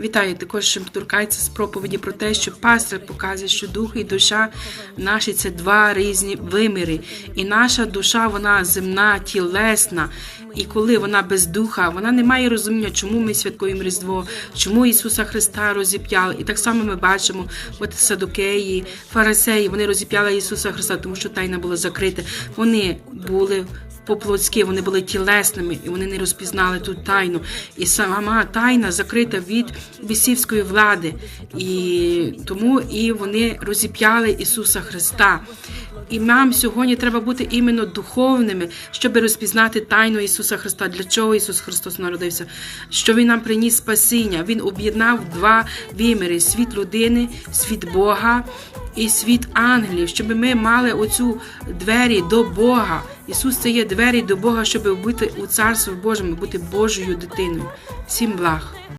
Вітаю також, що торкається з проповіді про те, що пастор показує, що дух і душа наші це два різні виміри. І наша душа, вона земна, тілесна. І коли вона без духа, вона не має розуміння, чому ми святкуємо Різдво, чому Ісуса Христа розіп'яли. І так само ми бачимо, от садокеї, фарисеї, вони розіп'яли Ісуса Христа, тому що тайна була закрита. Вони були по-плотськи, вони були тілесними, і вони не розпізнали ту тайну. І сама тайна закрита від бісівської влади. І тому і вони розіп'яли Ісуса Христа. І нам сьогодні треба бути іменно духовними, щоб розпізнати тайну Ісуса Христа. Для чого Ісус Христос народився? Що Він нам приніс спасіння. Він об'єднав два виміри: світ людини, світ Бога і світ ангелів, щоб ми мали оцю двері до Бога. Ісус це є двері до Бога, щоб бути у Царстві Божому, бути Божою дитиною. Всім благ.